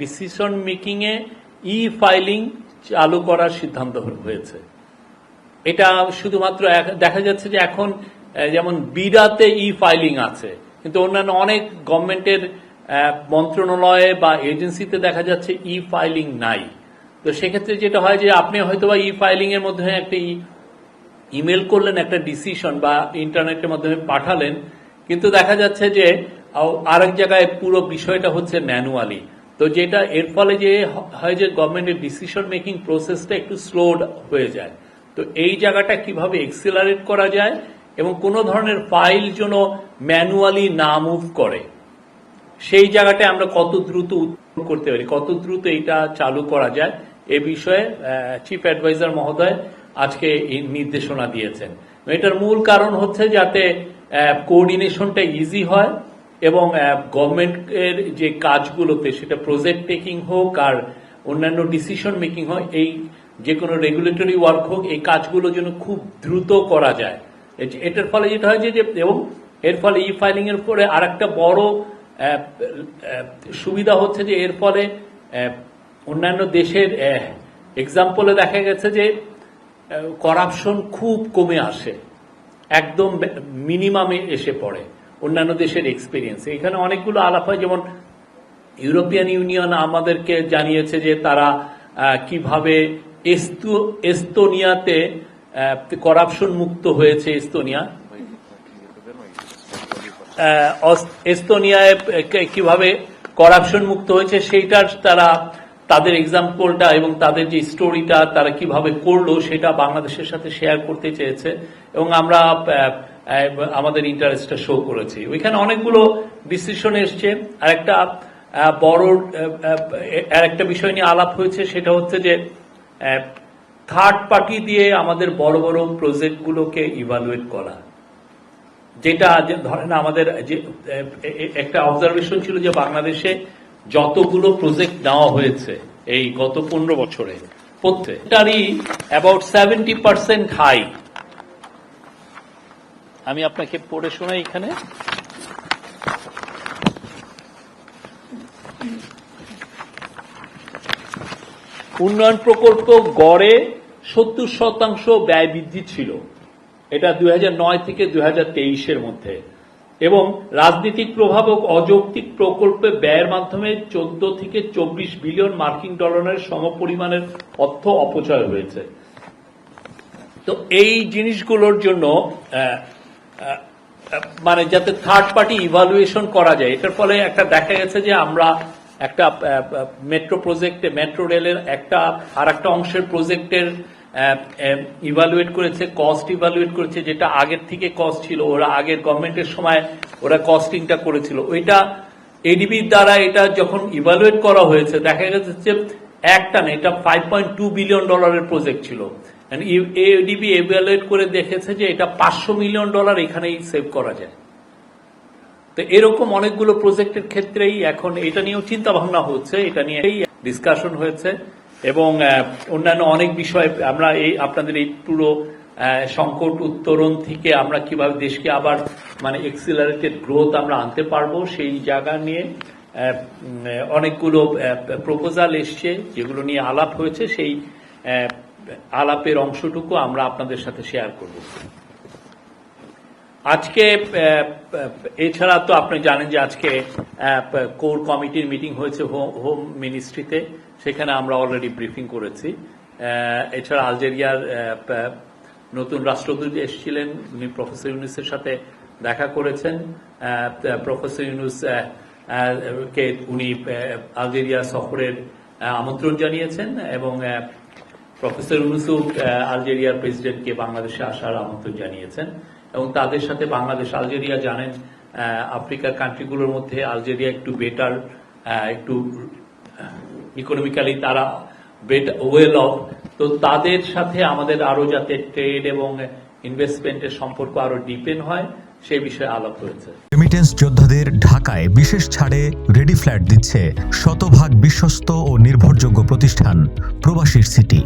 Decision making এ e filing চালু করার সিদ্ধান্ত হয়েছে। এটা শুধুমাত্র দেখা যাচ্ছে যে এখন যেমন বিরাতে ই ফাইলিং আছে, কিন্তু অন্যান্য অনেক গভর্নমেন্টের মন্ত্রণালয়ে বা এজেন্সিতে দেখা যাচ্ছে ই ফাইলিং নাই। তো সেক্ষেত্রে যেটা হয় যে আপনি হয়তো বা ই ফাইলিং এর মধ্যে একটা ইমেল করলেন, একটা ডিসিশন বা ইন্টারনেটের মাধ্যমে পাঠালেন, কিন্তু দেখা যাচ্ছে যে আরেক জায়গায় পুরো বিষয়টা হচ্ছে ম্যানুয়ালি তো যেটা এর ফলে যে হয় যে গভর্নমেন্টের ডিসিশন মেকিং প্রসেসটা একটু স্লো হয়ে যায়। তো এই জায়গাটা কীভাবে এক্সিলারেট করা যায় এবং কোনো ধরনের ফাইল যেন ম্যানুয়ালি না মুভ করে, সেই জায়গাটায় আমরা কত দ্রুত করতে পারি, কত দ্রুত এটা চালু করা যায়, এ বিষয়ে চিফ অ্যাডভাইজার মহোদয় আজকে এই নির্দেশনা দিয়েছেন। এটার মূল কারণ হচ্ছে যাতে কোঅর্ডিনেশনটা ইজি হয় এবং গভর্নমেন্টের যে কাজগুলোতে সেটা প্রজেক্ট টেকিং হোক আর অন্যান্য ডিসিশন মেকিং হোক, এই যে কোনো রেগুলেটরি ওয়ার্ক হোক, এই কাজগুলো যেন খুব দ্রুত করা যায়। এটার ফলে যেটা হয় যে এবং এর ফলে ই ফাইলিং এর পরে আর একটা বড় সুবিধা হচ্ছে যে এর ফলে অন্যান্য দেশের এক্সাম্পলে দেখা গেছে যে করাপশন খুব কমে আসে। একদম মিনিমামে এসে পড়ে। অন্যান্য দেশের এক্সপিরিয়েন্স এখানে অনেকগুলো আলাপ হয়, যেমন ইউরোপিয়ান ইউনিয়ন আমাদেরকে জানিয়েছে যে তারা কীভাবে এস্তোনিয়াতে করাপশন মুক্ত হয়েছে এস্তোনিয়া। এস্তোনিয়ায় কীভাবে করাপশন মুক্ত হয়েছে সেইটার তারা, তাদের এক্সাম্পলটা এবং তাদের যে স্টোরিটা তারা কীভাবে করল সেটা বাংলাদেশের সাথে শেয়ার করতে চেয়েছে। এবং আমরা আমাদের ইন্টারেস্টটা শো করেছি। ওইখানে অনেকগুলো ডিসিশন এসছে। আর একটা বড় আর একটা বিষয় নিয়ে আলাপ হয়েছে, সেটা হচ্ছে যে থার্ড পার্টি দিয়ে আমাদের বড় বড় প্রজেক্টগুলোকে ইভালুয়েট করা। যেটা ধরেন আমাদের যে একটা অবজারভেশন ছিল যে বাংলাদেশে যতগুলো প্রজেক্ট নেওয়া হয়েছে এই গত পনেরো বছরে, প্রত্যেকটারই অ্যাবাউট সেভেন্টি পার্সেন্ট হাই আমি আপনাকে পড়ে শোনাই এখানে। উন্নয়ন প্রকল্প গড়ে সত্তর শতাংশ ব্যয় বৃদ্ধি ছিল। এটা দু হাজার নয় থেকে দু হাজার তেইশ এর মধ্যে। এবং রাজনৈতিক প্রভাব ও অযৌক্তিক প্রকল্পে ব্যয়ের মাধ্যমে চোদ্দ থেকে চব্বিশ বিলিয়ন মার্কিন ডলারের সমপরিমাণের অর্থ অপচয় হয়েছে। তো এই জিনিসগুলোর জন্য মানে যাতে থার্ড পার্টি ইভালুয়েশন করা যায়। এটার ফলে একটা দেখা গেছে যে আমরা একটা মেট্রো প্রজেক্টে মেট্রো রেলের একটা আর একটা অংশের প্রজেক্টের ইভালুয়েট করেছে কস্ট ইভালুয়েট করেছে, যেটা আগের থেকে কস্ট ছিল। ওরা আগের গভর্নমেন্টের সময় ওরা কস্টিংটা করেছিল। ওইটা এডিবির দ্বারা এটা যখন ইভালুয়েট করা হয়েছে, দেখা গেছে যে একটা না, এটা ফাইভ পয়েন্ট টু বিলিয়ন ডলারের প্রজেক্ট ছিল। এডিবি এভালুয়েট করে দেখেছে যে এটা পাঁচশো মিলিয়ন ডলার এখানেই সেভ করা যায়। তো এরকম অনেকগুলো প্রজেক্টের ক্ষেত্রেই এখন এটা নিয়েও চিন্তা ভাবনা হচ্ছে, এটা নিয়ে ডিসকাশন হয়েছে। এবং অন্যান্য অনেক বিষয়, আমরা এই, আপনাদের এই পুরো সংকট উত্তরণ থেকে আমরা কীভাবে দেশকে আবার মানে এক্সিলারেটেড গ্রোথ আমরা আনতে পারব সেই জায়গা নিয়ে অনেকগুলো প্রপোজাল এসছে যেগুলো নিয়ে আলাপ হয়েছে। সেই আলাপের অংশটুকু আমরা আপনাদের সাথে শেয়ার করব। আজকে এছাড়া তো আপনি জানেন যে আজকে কোর কমিটির মিটিং হয়েছে হোম মিনিস্ট্রিতে সেখানে আমরা অলরেডি ব্রিফিং করেছি। এছাড়া আলজেরিয়ার নতুন রাষ্ট্রদূত এসেছিলেন। উনি প্রফেসর ইউনুসের সাথে দেখা করেছেন। প্রফেসর ইউনুস কে উনি আলজেরিয়া সফরের আমন্ত্রণ জানিয়েছেন এবং প্রফেসর ইউনুসুফ আলজেরিয়ার প্রেসিডেন্টকে বাংলাদেশে আসার আমন্ত্রণ জানিয়েছেন এবং তাদের সাথে বাংলাদেশ, আলজেরিয়া জানেন আফ্রিকার কান্ট্রিগুলোর মধ্যে আলজেরিয়া একটু বেটার একটু ইকোনমিক্যালি তারা ওয়েল অফ তো তাদের সাথে আমাদের আরও যাতে ট্রেড এবং ইনভেস্টমেন্টের সম্পর্ক আরও ডিপেন হয় সেই বিষয়ে আলাপ হয়েছে। রেমিটেন্স যোদ্ধাদের ঢাকায় বিশেষ ছাড়ে রেডি ফ্ল্যাট দিচ্ছে শতভাগ বিশ্বস্ত ও নির্ভরযোগ্য প্রতিষ্ঠান, প্রবাসীর সিটি